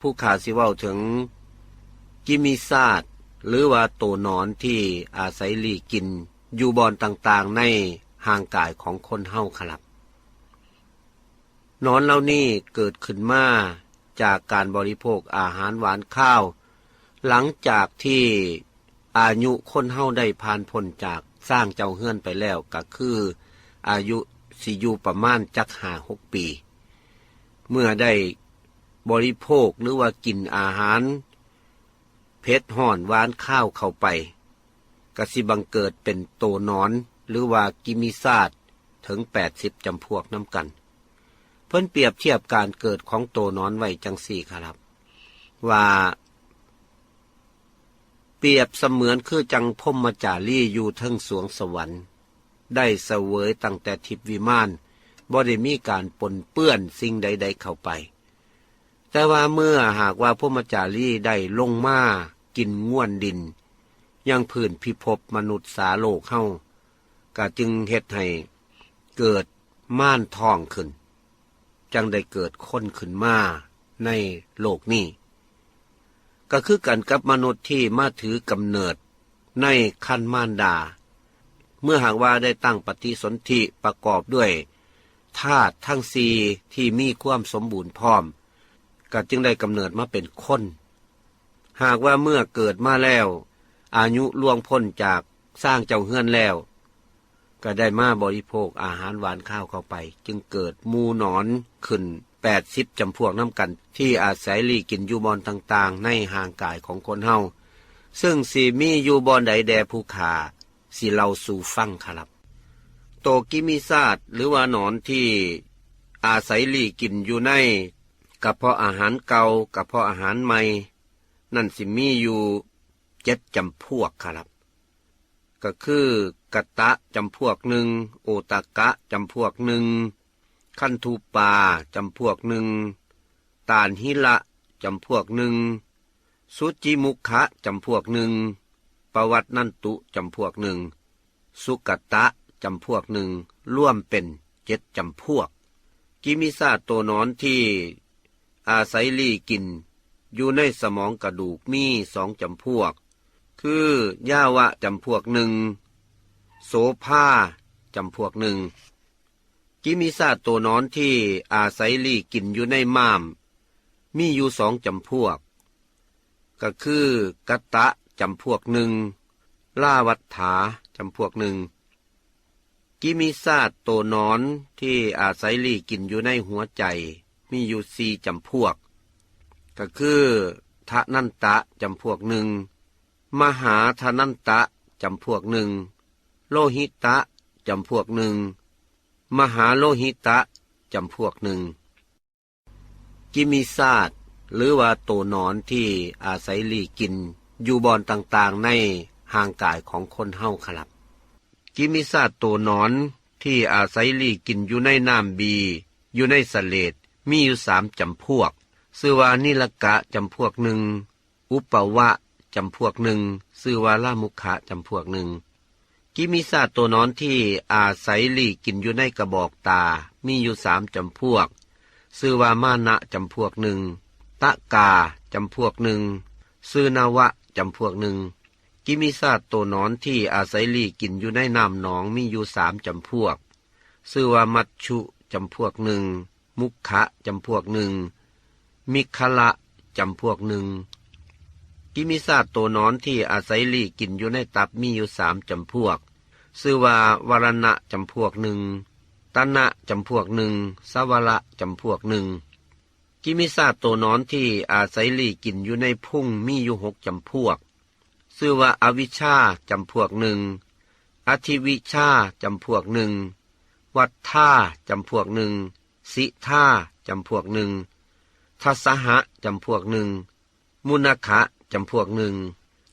ผู้ขาสิเว้าถึงกิมิซาดหรือว่าโตวนอนที่อาศัยลีกิน อยู่บอนต่างๆในห่างกายของคนเฮาครับ นอนเหล่านี้เกิดขึ้นมาจากการบริโภคอาหารหวานข้าว หลังจากที่อายุคนเฮาได้ผ่านพ้นจากสร้างเจ้าเฮือนไปแล้วก็คือ อายุสิอยู่ประมาณจักหาหกปี เมื่อได้ บริโภคหรือว่ากินอาหาร เพชรห่อนหวานข้าวเข้าไปกสิบังเกิดเป็นโตนอนหรือว่ากิมิซาดถึงแปดสิบจำพวกน้ำกัน เพิ่นเปรียบเทียบการเกิดของโตนอนไว้จังสี่ครับ ว่า เปรียบเสมือนคือจังพมจารีอยู่เทิงสวงสวรรค์ ได้เสวยตั้งแต่ทิพวิมานบ่ได้มีการปนเปื้อนสิ่งใด ๆเข้าไป แต่ว่าเมื่อหากว่าพวกมจารีได้ลงมากินง่วนดิน ยังพื้นพิภพมนุษย์สาโลกเฮาก็จึงเฮ็ดให้เกิดม่านทองขึ้น จังได้เกิดคนขึ้นมาในโลกนี้ ก็คือกันกับมนุษย์ที่มาถือกำเนิดในคันม่านดา เมื่อหากว่าได้ตั้งปฏิสนธิประกอบด้วยธาตุทั้งสีที่มีความสมบูรณ์พร้อม ก็จึงได้กำเนิดมาเป็นคน หากว่าเมื่อเกิดมาแล้ว อายุล่วงพ้นจากสร้างเจ้าเฮือนแล้ว ก็ได้มาบริโภคอาหารหวานข้าวเข้าไป จึงเกิดมูหนอนขึ้นแปดสิบจำพวกน้ำกัน ที่อาศัยลีกินยูบอนต่างๆ ในห่างกายของคนเฮาซึ่งสีมียูบอนใดแดผู้ขาสีเราสู่ฟังครับ โตกิมิซาดหรือว่าหนอนที่อาศัยลีกินอยู่ใน กระเพาะอาหารเก่ากระเพาะอาหารใหม่ นั่นสิมีอยู่เจ็ดจำพวกครับ ก็คือกะตะจำพวกหนึ่งโอตากะจำพวกหนึ่งคันทูปาจำพวกหนึ่งตานหิละจำพวกหนึ่งสุจิมุขะจำพวกหนึ่งปวัตนันตุจำพวกหนึ่งสุกตะจำพวกหนึ่งร่วมเป็นเจ็ดจำพวก กิมิซาตัวนอนที่ อาศัยลี่กิน อยู่ในสมองกระดูกมีสองจำพวก คือย่าวะจำพวกหนึ่ง โสภาจำพวกหนึ่ง กิมิซาตัวนอนที่อาศัยลี่กินอยู่ในม่าม มีอยู่สองจำพวก ก็คือกัตตะจำพวกหนึ่งล่าวัฏฐาจำพวกหนึ่ง กิมิซาโตวนอนที่อาศัยลี่กินอยู่ในหัวใจ มีอยู่สี่จำพวก ก็คือทะนันตะจำพวกหนึ่ง มหาทนันตะจำพวกหนึ่ง โลหิตะจำพวกหนึ่ง มหาโลหิตะจำพวกหนึ่ง กิมิซาดหรือว่าโตวนอนที่อาศัยหลีกิน อยู่บอนต่างๆในห่างกายของคนเฮาครับ กิมิซาดโตวนอนที่อาศัยหลีกินอยู่ในน้ำบี อยู่ในสเลด มีอยู่สามจำพวกซื่อว่านิลกะจำพวกหนึ่ง อุปวะจำพวกหนึ่งซื่อว่าลามุขะจำพวกหนึ่ง กิมิซาตัวนอนที่อาศัยหลีกินอยู่ในกระบอกตา มีอยู่สามจำพวกซื่อว่ามานะจำพวกหนึ่ง ตะกาจำพวกหนึ่งซื่อนาวะจำพวกหนึ่ง กิมิซาตัวนอนที่อาศัยหลีกินอยู่ในน้ำหนองมีอยู่สามจำพวกซื่อว่ามัชชุจำพวกหนึ่ง มุขะจำพวกหนึ่ง มิคละจำพวกหนึ่ง กิมิซาตัวนอนที่อาศัยลีกินอยู่ในตับมีอยู่สามจำพวกซื่อว่าวรณะจำพวกหนึ่งตนะจำพวกหนึ่งสวระจำพวกหนึ่ง กิมิซาตัวนอนที่อาศัยลีกินอยู่ในพุ่งมีอยู่หกจำพวกซื่อว่าอวิชชาจำพวกหนึ่ง อธิวิชาจำพวกหนึ่ง วัฏท่าจำพวกหนึ่ง สิท่าจำพวกหนึ่งทัสหะจำพวกหนึ่ง มุนคะจำพวกหนึ่ง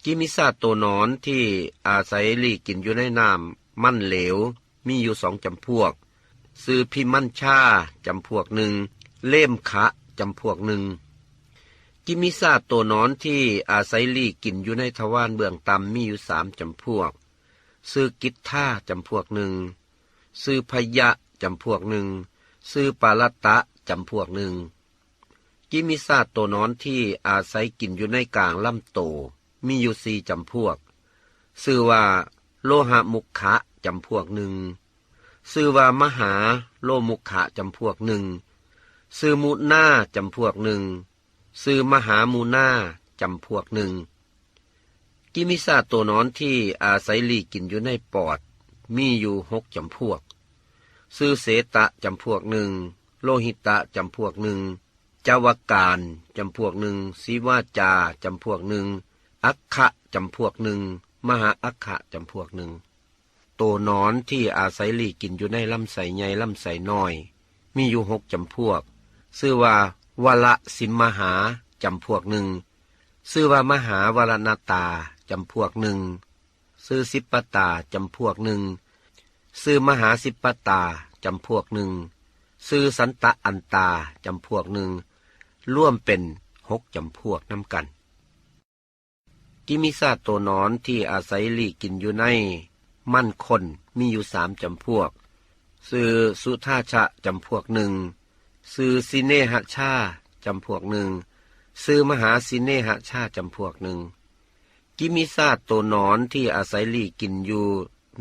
กิมิซาตัวนอนที่อาศัยลีกินอยู่ในน้ำมั่นเหลว มีอยู่สองจำพวก ซื้อพิมั่นชาจำพวกหนึ่ง เล่มขะจำพวกหนึ่ง กิมิซาตัวนอนที่อาศัยลีกินอยู่ในทวารเบื้องต่ำมีอยู่สามจำพวก ซื้อกิทท่าจำพวกหนึ่ง ซื้อพยะจำพวกหนึ่ง ซื้อปาลัตะจำพวกหนึ่ง กิมิซาตัวนอนที่อาศัยกินอยู่ในกลางลำโต มีอยู่สี่จำพวกชื่อว่าโลหะมุขะจำพวกหนึ่งชื่อว่ามหาโลมุขะจำพวกหนึ่งชื่อมุนาจำพวกหนึ่งชื่อมหามูนาจำพวกหนึ่ง กิมิซาตัวนอนที่อาศัยลีกินอยู่ในปอด มีอยู่หกจำพวก ชื่อเสตะจำพวกหนึ่ง โลหิตะจำพวกหนึ่งจาวการจำพวกหนึ่งศิวาจาจำพวกหนึ่ง อัคคะจำพวกหนึ่ง มหาอัคคะจำพวกหนึ่งตัวนอนที่อาศัยหลีกินอยู่ในลำไส้ใหญ่ลำไส้น้อย มีอยู่หกจำพวก ชื่อว่าวละสิมมหาจำพวกหนึ่งชื่อว่ามหาวรณตาจำพวกหนึ่งชื่อสิปปตาจำพวกหนึ่ง ชื่อมหาสิปตาจำพวกหนึ่งชื่อสันตะอันตาจำพวกหนึ่งร่วมเป็นหกจำพวกน้ำกันกิมิซาตัวนอนที่อาศัยลีกินอยู่ใน มั่นคนมีอยู่สามจำพวกชื่อสุธาชะจำพวกหนึ่งชื่อสิเนหชาจำพวกหนึ่งชื่อมหาสิเนหชาจำพวกหนึ่งกิมิซาตัวนอนที่อาศัยลีกินอยู่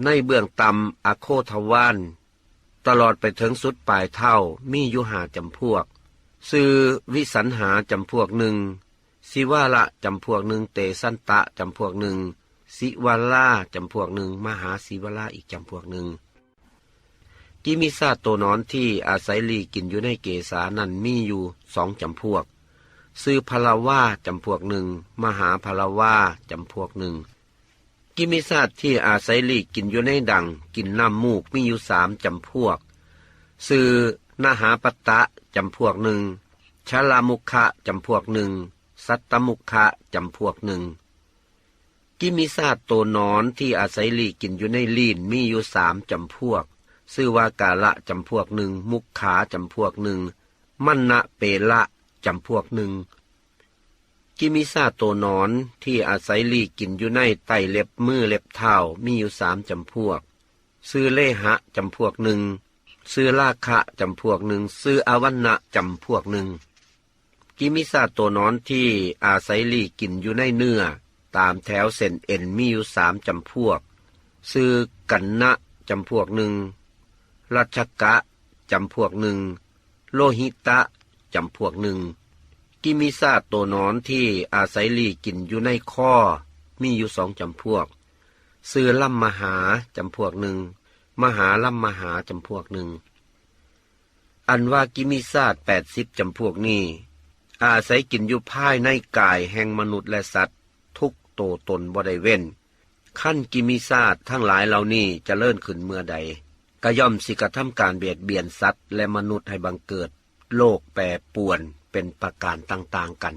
ในเบื้องต่ำอโคทวานตลอดไปถึงสุดปลายเท่ามีอยู่หาจำพวกชื่อวิสันหาจำพวกหนึ่งสิวาละจำพวกหนึ่งเตสันตะจำพวกหนึ่งสิวาล่าจำพวกหนึ่งมหาสิวาล่าอีกจำพวกหนึ่งกิมิซาตัวนอนที่อาศัยลีกินอยู่ในเกสานั้นมีอยู่สองจำพวก ซื้อพลาว่าจำพวกหนึ่ง มหาพลาว่าจำพวกหนึ่ง กิมิซาตที่อาศัยลีกกินอยู่ในดัง กินน้ำมูกมีอยู่สามจำพวกซื้อนาหาปตะจำพวกหนึ่งชาลามุขะจำพวกหนึ่ง สัตตมุขะจำพวกหนึ่ง กิมิซาตตัวนอนที่อาศัยลีกกินอยู่ในลีนมีอยู่สามจำพวกชื่อว่ากาละจำพวกหนึ่ง มุขขาจำพวกหนึ่ง มันนะเปละจำพวกหนึ่ง กิมิซาตัวนอนที่อาศัยลีกินอยู่ในไตเล็บมือเล็บเท้ามีอยู่สามจำพวก ซื้อเลหะจำพวกหนึ่งซื้อลาคะจำพวกหนึ่งซื้ออวันนะจำพวกหนึ่ง กิมิซาตัวนอนที่อาศัยลีกกินอยู่ในเนื้อ ตามแถวเส้นเอ็นมีอยู่สามจำพวก ซื้อกันนะจำพวกหนึ่งรัชกะจำพวกหนึ่ง โลหิตะจำพวกหนึ่ง กิมิซาตัวนอนที่อาศัยลีกินอยู่ในข้อ มีอยู่สองจำพวก ซื้อล่ำมหาจำพวกหนึ่ง มหาล่ำมหาจำพวกหนึ่ง อันว่ากิมิซาตแปดสิบจำพวกนี้ อาศัยกินอยู่ภายในกายแห่งมนุษย์และสัตว์ ทุกโตวตนบ่ได้เว้น ขั้นกิมิซาตทั้งหลายเหล่านี้จะเลื่อนขึ้นเมื่อใดก็ย่อมสิกระทำการเบียดเบียนสัตว์และมนุษย์ให้บังเกิด โลกแปรปรวน เป็นประการต่างๆกัน